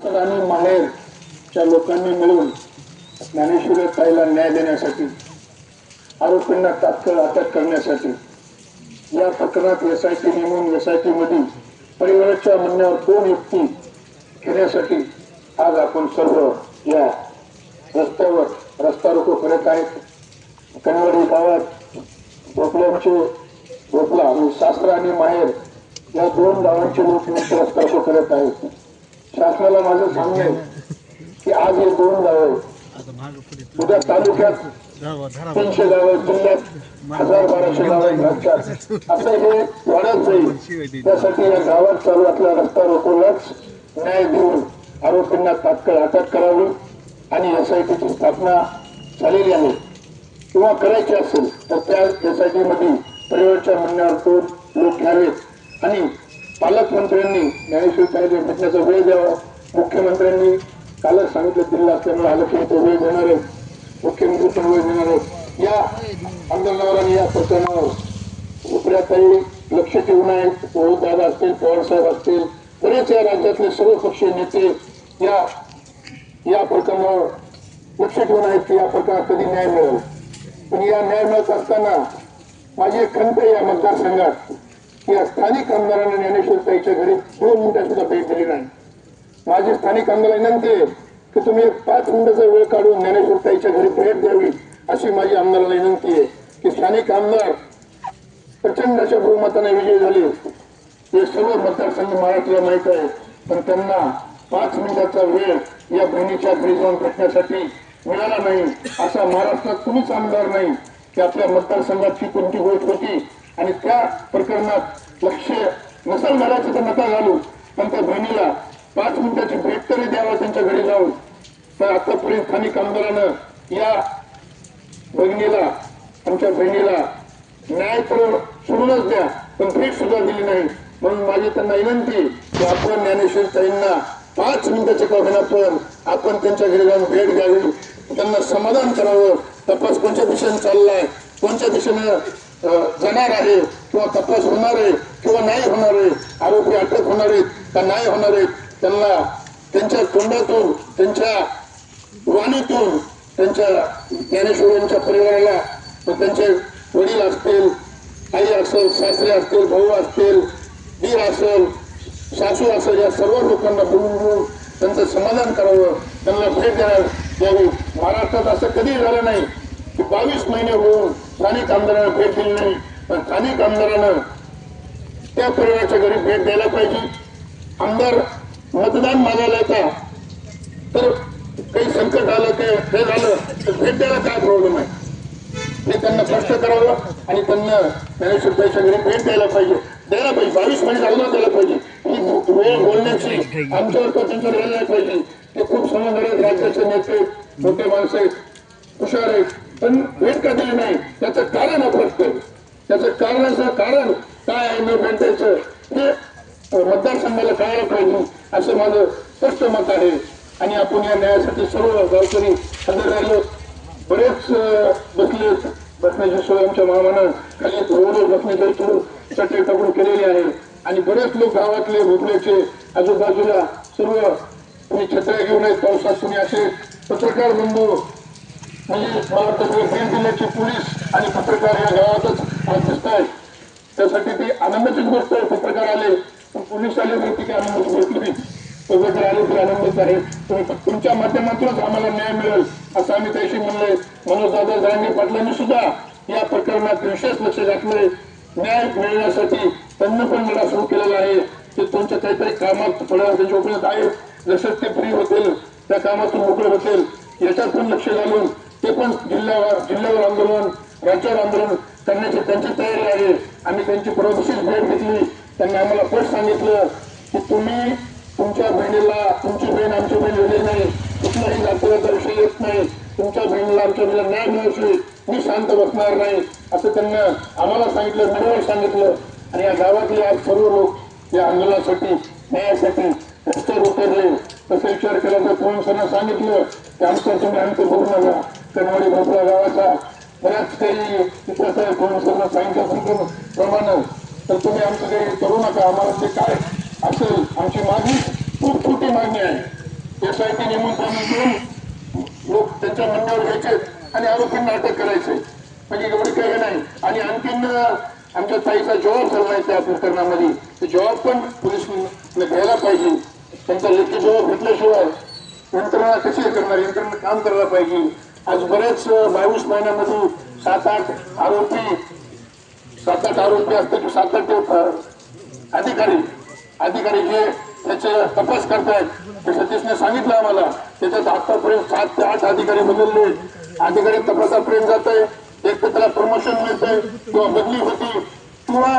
आणि माहेरच्या लोकांनी मिळून ज्ञानेश्वरी ताईला न्याय देण्यासाठी आरोपींना तात्काळ अटक करण्यासाठी या प्रकरणात एस आय टी नेमून एस आय टी मधील परिवाराच्या म्हणण्यावर दोन व्यक्ती घेण्यासाठी आज आपण सर्व या रस्त्यावर रस्ता रोको करत आहेत. कणवाडी गावात भोपळ्यांचे भोपळा आणि सासरा आणि माहेर या दोन गावांचे लोक मुख्य रस्ता रोको करत आहेत. शासनाला माझं सांगणं आहे की आज हे दोन गावं उद्या तालुक्यात तीनशे गावं जिल्ह्यात हजार बाराशे गाव आहेत असं हे वाढत जाईल त्यासाठी या गावात चालू असल्या रस्ता रोखूनच न्याय देऊन आरोपींना तात्काळ अटक करावी आणि एस आय स्थापना झालेली आहे. किंवा करायची असेल तर त्या एस आय टी मध्ये परिवारच्या म्हणण्यावर दोन लोक घ्यावेत आणि पालकमंत्र्यांनी ज्ञानेश्वर कायदे भेटण्याचा वेळ द्यावा. मुख्यमंत्र्यांनी कालच सांगितलं दिल्ली असल्यामुळे आलं वेळ देणार आहे. मुख्यमंत्री पण वेळ देणार आहेत या आंदोलनावर आणि या प्रकरणावर उपऱ्याताई लक्ष ठेवून आहेत दादा असतील पवारसाहेब असतील बरेच या राज्यातले सर्व पक्षीय नेते या या प्रकरणावर लक्ष ठेवून आहेत की या प्रकरणात कधी न्याय मिळेल. पण या न्याय मिळत असताना माझी एक खंत या मतदारसंघात. या स्थानिक आमदारांना ज्ञानेश्वर ताईच्या घरी दोन मिनिटं सुद्धा भेट दिली नाही. माझी स्थानिक आमदार विनंती आहे की तुम्ही एक पाच मिनिटाचा वेळ काढून ज्ञानेश्वर ताईच्या घरी भेट द्यावी अशी माझी आमदाराला विनंती आहे की स्थानिक आमदार प्रचंड अशा बहुमताने विजयी झाले. हे सर्व मतदारसंघ महाराष्ट्राला माहीत आहे पण त्यांना पाच मिनिटाचा वेळ या बहिणीच्या घरी जाऊन भेटण्यासाठी मिळाला नाही असा महाराष्ट्रात कुणीच आमदार नाही. की आपल्या मतदारसंघात मतदारसंघाची कोणती गोष्ट होती आणि त्या प्रकरणात लक्ष नसल घालायचं तर नका घालू. पण त्या बहिणीला पाच मिनिटाची भेट तरी द्यावा त्यांच्या घरी जाऊन. तर आतापर्यंत स्थानिक आमदारानं या भगिनीला आमच्या बहिणीला न्याय करून सोडूनच द्या पण भेट सुद्धा दिली नाही. म्हणून माझी त्यांना विनंती की आपण ज्ञानेश्वर ताईंना पाच मिनिटाचे का पण आपण त्यांच्या घरी जाऊन भेट द्यावी त्यांना समाधान करावं. तपास कोणत्या दिशेने चाललाय? कोणत्या दिशेनं जाणार आहे किंवा तपास होणार आहे किंवा नाही होणार आहे आरोपी अटक होणार आहेत का नाही होणार आहेत त्यांना त्यांच्या तोंडातून त्यांच्या वाणीतून त्यांच्या ज्ञानेश्वरांच्या परिवाराला त्यांचे वडील असतील आई असेल सासरे असतील भाऊ असतील दीर असेल सासू असेल या सर्व लोकांना बोलून बोलून त्यांचं समाधान करावं त्यांना भेट देणार. द्यावी महाराष्ट्रात असं कधी झालं नाही. बावीस महिने होऊन स्थानिक आमदारांना भेट दिली नाही पण स्थानिक आमदारानं त्या परिवाराच्या घरी भेट द्यायला पाहिजे. आमदार मतदान मागायला येतात तर काही संकट आलं ते हे झालं तर भेट द्यायला काय प्रॉब्लेम आहे? हे त्यांना स्पष्ट करावं आणि त्यांना ज्ञानेश्वर ताईच्या घरी भेट द्यायला पाहिजे. द्यायला पाहिजे. बावीस महिने अगोदर द्यायला पाहिजे. ही वेळ बोलण्याची आमच्यावर तर त्यांच्यावर वेळ पाहिजे. ते खूप समजणारे राज्याचे नेते मोठे माणसं आहेत हुशार आहेत. पण भेट का नाही? त्याचं कारण अपरत त्याचं कारणाचं कारण काय आहे न भेटायचं ते मतदारसंघाला कळायला पाहिजे असं माझं स्पष्ट मत आहे. आणि आपण या न्यायासाठी सर्व गावकरी हजर राहिलो. बरेच बसले बसण्याची सोय आमच्या मामानं खाली रोडवर बसण्याची सुरू चटई टाकून केलेली आहे. आणि बरेच लोक गावातले भोपळ्याचे आजूबाजूला सर्व कोणी छत्र्या घेऊन आहेत पावसात कोणी असे पत्रकार बंधू म्हणजे मला वाटतं बीड जिल्ह्याची पोलीस आणि पत्रकार या गावातच दिसत आहेत. त्यासाठी ती आनंदाचीच गोष्ट आहे पत्रकार आले पण पोलीस आले नाही ती काही आनंदाची गोष्ट नाही. पत्रकार आले तरी आनंदच आहे. तुम्ही तुमच्या माध्यमातूनच आम्हाला न्याय मिळेल असं आम्ही त्याशी म्हणलंय. मनोज दादा जरांगे पाटलांनी सुद्धा या प्रकरणात विशेष लक्ष घातलंय. न्याय मिळण्यासाठी त्यांनी पण मला सुरू केलेला आहे. ते तुमच्या काहीतरी कामात थोड्या त्यांच्या उपयोग आहे जसं ते फ्री होतील त्या कामातून मोकळे होतील याच्यात पण लक्ष घालून ते पण जिल्ह्यावर जिल्ह्यावर आंदोलन राज्यावर आंदोलन करण्याची त्यांची तयारी आहे. आम्ही त्यांची परवादिशीच भेट घेतली. त्यांनी आम्हाला पट सांगितलं की तुम्ही तुमच्या बहिणीला तुमची बहीण आमची बहीण वेगळी नाही. कुठलाही जातीवाचा विषय येत नाही. तुमच्या बहिणीला आमच्या बहिणीला न्याय मिळवशी मी शांत बसणार नाही. असं त्यांना आम्हाला सांगितलं मीडियावर सांगितलं. आणि या गावातले आज सर्व लोक या आंदोलनासाठी न्यायासाठी रस्त्यावर उतरले. तसं विचार केला तर पवन सांगितलं? की आमच्या तुम्ही आमचं बघू नका. कणवाडी भोपळा गावाचा बऱ्याच काही इतिहास आहे सांगितलं प्रमाण तर तुम्ही आमचं काही करू नका. आम्हाला ते काय असेल आमची मागणी खूप छोटी मागणी आहे. एस आय टी नेमून त्यांना लोक त्यांच्या म्हणण्यावर घ्यायचे आणि आरोपींना अटक करायचे. म्हणजे एवढी काही नाही. आणि आणखीन आमच्या ताईचा जॉब झाला या प्रकरणामध्ये. ते जॉब पण पोलीस घ्यायला पाहिजे. त्यांचा लेखी जॉब घेतल्याशिवाय यंत्रणा कशी करणार? यंत्रणा काम करायला पाहिजे. आज बरेच बावीस महिन्यामध्ये सात आठ आरोपी सात आठ आरोपी असतात सात आठ अधिकारी. अधिकारी जे त्याचे तपास करतायत ते सतीशने सांगितलं आम्हाला. त्याच्यात आतापर्यंत सात ते आठ अधिकारी बदलले. अधिकारी तपासापर्यंत जात आहे एक तर त्याला प्रमोशन मिळतंय किंवा बदली होती किंवा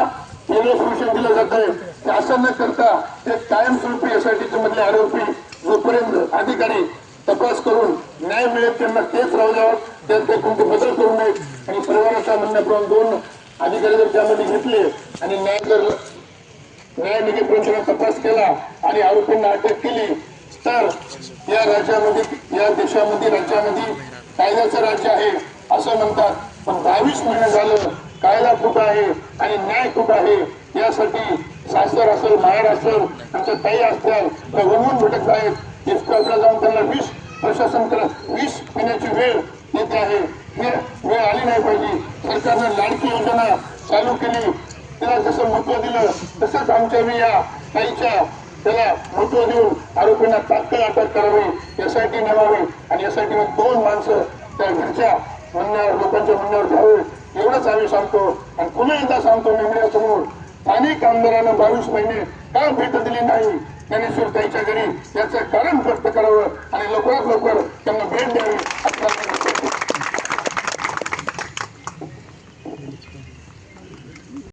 वेगळं प्रमोशन दिलं जात आहे ते असं न करता ते कायमस्वरूपी एसआयटीचे मधले आरोपी जोपर्यंत अधिकारी तपास करून न्याय मिळेल त्यांना तेच राहू द्यावं त्यांचे ते कोणते बदल करू नयेत आणि परिवाराच्या म्हणण्याप्रमाणे दोन अधिकारी जर त्यामध्ये घेतले आणि न्याय जर न्यायनिधीपर्यंत पंचाने तपास केला आणि आरोपींना अटक केली तर या राज्यामध्ये या देशामध्ये राज्यामध्ये कायद्याचं राज्य आहे असं म्हणतात. पण बावीस महिने झालं कायदा कुठं आहे आणि न्याय कुठं आहे. यासाठी सासर असेल माहेर असेल आमच्या ताई असतील त्या वनवून भेटत आहेत इस्कॉटला जाऊन त्यांना वीस प्रशासन करत वीस महिन्याची वेळ येते आहे. हे वेळ आली नाही पाहिजे. सरकारनं लाडकी योजना चालू केली. त्याला जसं महत्त्व दिलं तसंच आमच्या या ताईच्या त्याला महत्त्व देऊन आरोपींना तात्काळ अटक करावी यासाठी नेमावी. आणि यासाठी मग दोन माणसं त्या घरच्या म्हणण्यावर लोकांच्या म्हणण्यावर घ्यावे एवढंच आम्ही सांगतो. आणि पुन्हा एकदा सांगतो मीडियासमोर अनेक आमदारांना बावीस महिने का भेट दिली नाही? त्यांनी सुद्धा त्यांच्या घरी याचं कारण व्यक्त करावं आणि लवकरात लवकर त्यांना भेट द्यावी. असं